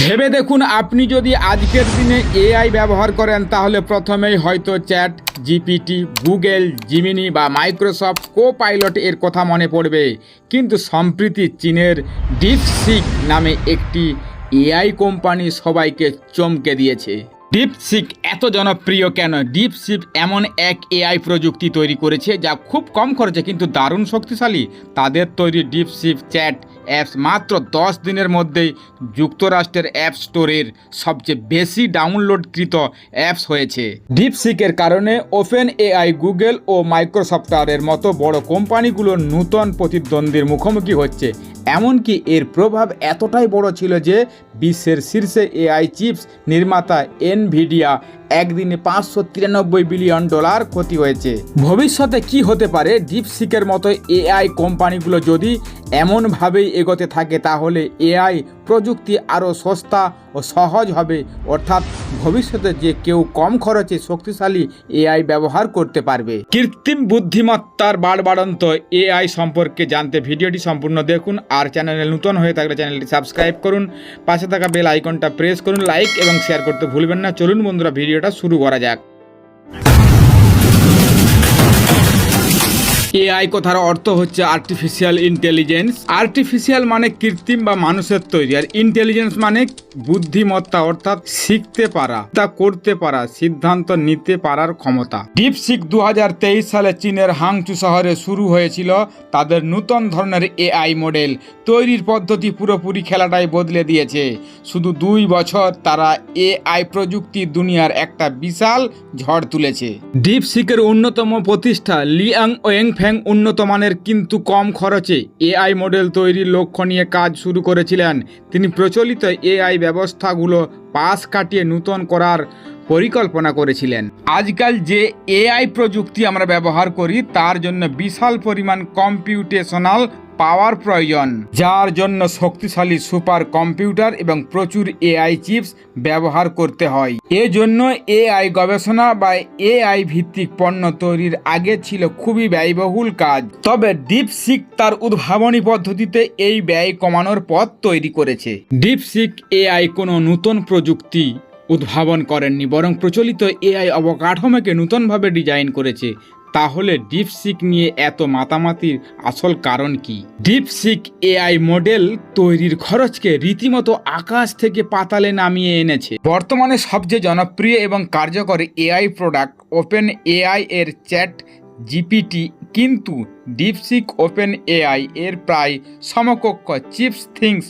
ভেবে দেখুন, আপনি যদি আজকের দিনে এআই ব্যবহার করেন, তাহলে প্রথমেই হয়তো চ্যাট জিপিটি গুগল, জিমিনি বা মাইক্রোসফট কো পাইলট এর কথা মনে পড়বে। কিন্তু সম্প্রতি চীনের ডিপসিক নামে একটি এআই কোম্পানি সবাইকে চমকে দিয়েছে। ডিপসিক এত জনপ্রিয় কেন? ডিপসিক এমন এক এআই প্রযুক্তি তৈরি করেছে, যা খুব কম খরচে কিন্তু দারুণ শক্তিশালী। তাদের তৈরি ডিপসিক চ্যাট অ্যাপস মাত্র দশ দিনের মধ্যেই যুক্তরাষ্ট্রের অ্যাপ স্টোরের সবচেয়ে বেশি ডাউনলোডকৃত অ্যাপস হয়েছে। ডিপসিকের কারণে ওপেন এআই গুগল ও মাইক্রোসফটারের মতো বড় কোম্পানিগুলো নূতন প্রতিদ্বন্দ্বীর মুখোমুখি হচ্ছে। এমনকি এর প্রভাব এতটাই বড় ছিল যে বিশ্বের শীর্ষে এআই চিপস নির্মাতা এনভিডিয়া একদিনে পাঁচশো তিরানব্বই বিলিয়ন ডলার ক্ষতি হয়েছে। ভবিষ্যতে কি হতে পারে? ডিপসিকের মতো এআই কোম্পানিগুলো যদি এমনভাবেই এগোতে থাকে, তাহলে এআই প্রযুক্তি আরও সস্তা ও সহজ হবে। অর্থাৎ ভবিষ্যতে যে কেউ কম খরচে শক্তিশালী এআই ব্যবহার করতে পারবে। কৃত্রিম বুদ্ধিমত্তার বাড়বাড়ন্ত এআই সম্পর্কে জানতে ভিডিওটি সম্পূর্ণ দেখুন আর চ্যানেলে নতুন হয়ে থাকলে চ্যানেলটি সাবস্ক্রাইব করুন। পাশে থাকা বেল আইকনটা প্রেস করুন, লাইক এবং শেয়ার করতে ভুলবেন না। চলুন বন্ধুরা, ভিডিওটা শুরু করা যাক। এআই কথার অর্থ হচ্ছে আর্টিফিশিয়াল ইন্টেলিজেন্স আর্টিফিশিয়াল মানে কৃত্রিম বা মানুষের তৈরি। আর ইন্টেলিজেন্স মানে বুদ্ধিমত্তা, অর্থাৎ শিখতে পারা, তা করতে পারা, সিদ্ধান্ত নিতে পারার ক্ষমতা। ডিপসিক দু হাজার তেইশ সালে চীনের হাংচু শহরে শুরু হয়েছিল তাদের নূতন ধরনের এআই মডেল। তৈরির পদ্ধতি পুরোপুরি খেলাটাই বদলে দিয়েছে। শুধু দুই বছর তারা এআই প্রযুক্তি দুনিয়ার একটা বিশাল ঝড় তুলেছে। ডিপসিকের অন্যতম প্রতিষ্ঠা লিয়াং ওয়েং ফ্যাং উন্নত মানের কিন্তু কম খরচে এআই মডেল তৈরির লক্ষ্য নিয়ে কাজ শুরু করেছিলেন। তিনি প্রচলিত এআই ব্যবস্থাগুলো পাশ কাটিয়ে নূতন করার পরিকল্পনা করেছিলেন। আজকাল যে এআই প্রযুক্তি আমরা ব্যবহার করি, তার জন্য বিশাল পরিমাণ কম্পিউটেশনাল পাওয়ার প্রয়োজন। যার জন্য শক্তিশালী সুপার কম্পিউটার এবং প্রচুর এআই চিপস ব্যবহার করতে হয়। এজন্য এআই গবেষণা বা এআই ভিত্তিক পণ্য তৈরির আগে ছিল খুবই ব্যয়বহুল কাজ। তবে ডিপসিক তার উদ্ভাবনী পদ্ধতিতে এই ব্যয় কমানোর পথ তৈরি করেছে। ডিপসিক এআই কোনো নতুন প্রযুক্তি উদ্ভাবন করেননি বরং প্রচলিত এআই অবকাঠামোকে নতুনভাবে ডিজাইন করেছে। তাহলে ডিপসিক নিয়ে এত মাতামাতির আসল কারণ কি? ডিপসিক এআই মডেল তৈরির খরচকে রীতিমতো আকাশ থেকে পাতালে নামিয়ে এনেছে। বর্তমানে সবচেয়ে জনপ্রিয় এবং কার্যকর এআই প্রোডাক্ট ওপেন এআই এর চ্যাট জিপিটি কিন্তু ডিপসিক ওপেন এআই এর প্রায় সমকক্ষ chips things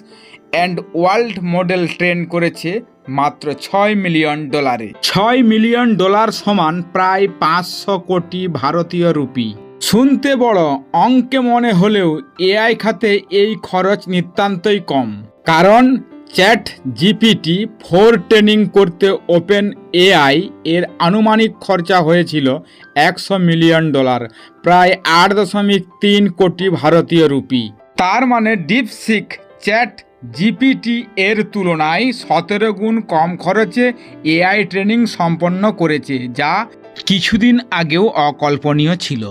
and world model train করেছে। মাত্র ছয় মিলিয়ন ডলারে। ছয় মিলিয়ন ডলার সমান প্রায় পাঁচশো কোটি ভারতীয় রুপি। শুনতে বড় অঙ্কে মনে হলেও এআই খাতে এই খরচ নিতান্তই কম। কারণ চ্যাট জিপিটি ফোর ট্রেনিং করতে ওপেন এআই এর আনুমানিক খরচা হয়েছিল একশো মিলিয়ন ডলার প্রায় আট দশমিক তিন কোটি ভারতীয় রুপি। তার মানে ডিপসিক চ্যাট জিপিটি এর তুলনায় সতেরো গুণ কম খরচে এআই ট্রেনিং সম্পন্ন করেছে, যা কিছুদিন আগেও অকল্পনীয় ছিল।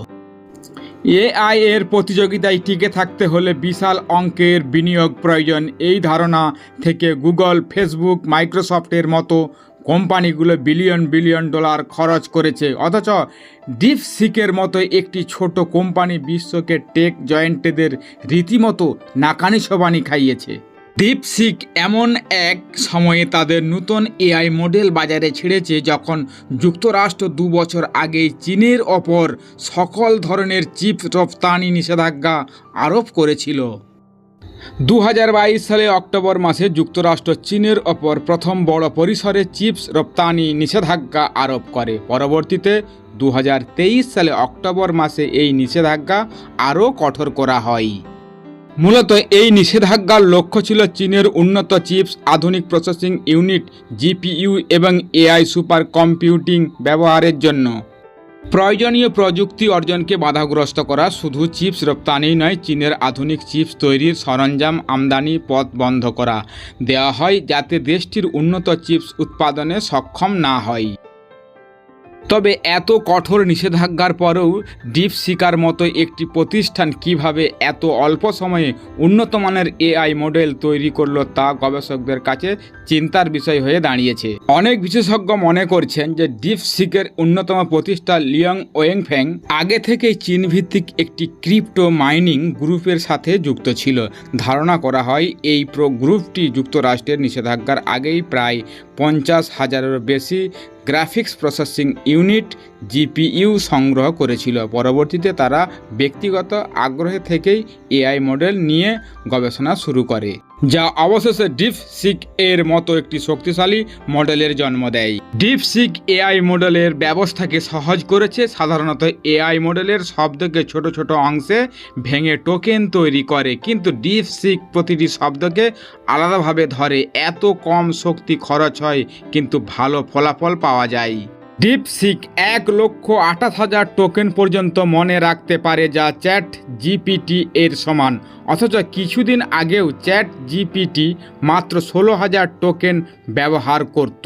এআই এর প্রতিযোগিতায় টিকে থাকতে হলে বিশাল অঙ্কের বিনিয়োগ প্রয়োজন। এই ধারণা থেকে গুগল, ফেসবুক, মাইক্রোসফটের মতো কোম্পানিগুলো বিলিয়ন বিলিয়ন ডলার খরচ করেছে। অথচ ডিপসিকের মতো একটি ছোট কোম্পানি বিশ্বকে টেক জয়েন্টেদের রীতিমতো নাকানি সবানি খাইয়েছে। ডিপসিক এমন এক সময়ে তাদের নতুন এআই মডেল বাজারে ছেড়েছে যখন যুক্তরাষ্ট্র দু বছর আগেই চীনের ওপর সকল ধরনের চিপ রপ্তানি নিষেধাজ্ঞা আরোপ করেছিল। দু হাজার বাইশ সালে অক্টোবর মাসে যুক্তরাষ্ট্র চীনের ওপর প্রথম বড় পরিসরে চিপস রপ্তানি নিষেধাজ্ঞা আরোপ করে। পরবর্তীতে দু হাজার তেইশ সালে অক্টোবর মাসে এই নিষেধাজ্ঞা আরও কঠোর করা হয়। মূলত এই নিষেধাজ্ঞার লক্ষ্য ছিল চীনের উন্নত চিপস আধুনিক প্রসেসিং ইউনিট, জিপিইউ এবং এআই সুপার কম্পিউটিং ব্যবহারের জন্য। প্রয়োজনীয় প্রযুক্তি অর্জনকে বাধাগ্রস্ত করা শুধু চিপস রপ্তানি নয়, চীনের আধুনিক চিপস তৈরির সরঞ্জাম আমদানি পথ বন্ধ করা দেওয়া হয় যাতে দেশটির উন্নত চিপস উৎপাদনে সক্ষম না হয়। তবে এত কঠোর নিষেধাজ্ঞার পরেও ডিপ সিকার মতো একটি প্রতিষ্ঠান কীভাবে এত অল্প সময়ে উন্নত মানের এআই মডেল তৈরি করল তা গবেষকদের কাছে চিন্তার বিষয় হয়ে দাঁড়িয়েছে। অনেক বিশেষজ্ঞ মনে করছেন যে ডিপ সিকের অন্যতম প্রতিষ্ঠা লিয়ং ওয়েংফ্যাং আগে থেকেই চীন ভিত্তিক একটি ক্রিপ্টো মাইনিং গ্রুপের সাথে যুক্ত ছিল। ধারণা করা হয় এই প্রো গ্রুপটি যুক্তরাষ্ট্রের নিষেধাজ্ঞার আগেই প্রায় পঞ্চাশ হাজারেরও বেশি গ্রাফিক্স প্রসেসিং ইউনিট জিপিইউ সংগ্রহ করেছিল। পরবর্তীতে তারা ব্যক্তিগত আগ্রহে থেকেই এআই মডেল নিয়ে গবেষণা শুরু করে, যা অবশেষে ডিপ ডিপসিক এর মতো একটি শক্তিশালী মডেলের জন্ম দেয়। ডিপ ডিপসিক এআই মডেলের ব্যবস্থাকে সহজ করেছে, সাধারণত এআই মডেলের শব্দকে ছোট ছোট অংশে ভেঙে টোকেন তৈরি করে, কিন্তু ডিপ ডিপসিক প্রতিটি শব্দকে আলাদাভাবে ধরে। এত কম শক্তি খরচ হয়, কিন্তু ভালো ফলাফল পাওয়া যায়। ডিপসিক এক লক্ষ আঠাশ হাজার টোকেন পর্যন্ত মনে রাখতে পারে যা চ্যাট জিপিটি এর সমান। অথচ কিছুদিন আগেও চ্যাট জিপিটি মাত্র ষোলো হাজার টোকেন ব্যবহার করত।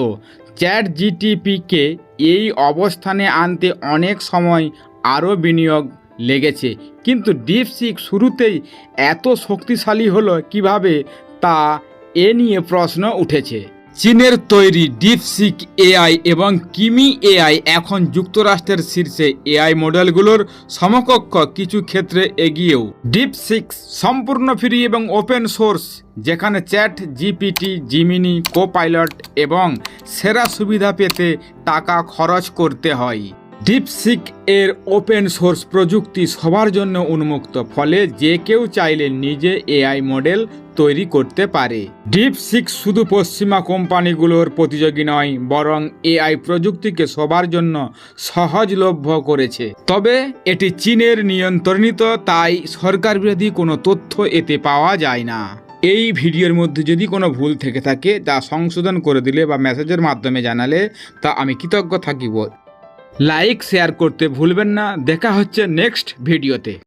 চ্যাট জিটিপিকে এই অবস্থানে আনতে অনেক সময় আরও বিনিয়োগ লেগেছে। কিন্তু ডিপসিক শুরুতেই এত শক্তিশালী হলো কীভাবে তা এ নিয়ে প্রশ্ন উঠেছে। চীনের তৈরি ডিপসিক এআই এবং কিমি এআই এখন যুক্তরাষ্ট্রের শীর্ষে এআই মডেলগুলোর সমকক্ষ কিছু ক্ষেত্রে এগিয়েও। ডিপসিক্স সম্পূর্ণ ফ্রি এবং ওপেন সোর্স, যেখানে চ্যাট, জিপিটি, জিমিনি, কোপাইলট এবং সেরা সুবিধা পেতে টাকা খরচ করতে হয়। ডিপসিক এর ওপেন সোর্স প্রযুক্তি সবার জন্য উন্মুক্ত, ফলে যে কেউ চাইলে নিজে এআই মডেল তৈরি করতে পারে। ডিপসিক শুধু পশ্চিমা কোম্পানিগুলোর প্রতিযোগী নয়, বরং এআই প্রযুক্তিকে সবার জন্য সহজলভ্য করেছে। তবে এটি চীনের নিয়ন্ত্রণিত, তাই সরকার বিরোধী কোনো তথ্য এতে পাওয়া যায় না। এই ভিডিওর মধ্যে যদি কোনো ভুল থেকে থাকে, তা সংশোধন করে দিলে বা মেসেজের মাধ্যমে জানালে, তা আমি কৃতজ্ঞ থাকিব। লাইক শেয়ার করতে ভুলবেন না। দেখা হচ্ছে নেক্সট ভিডিওতে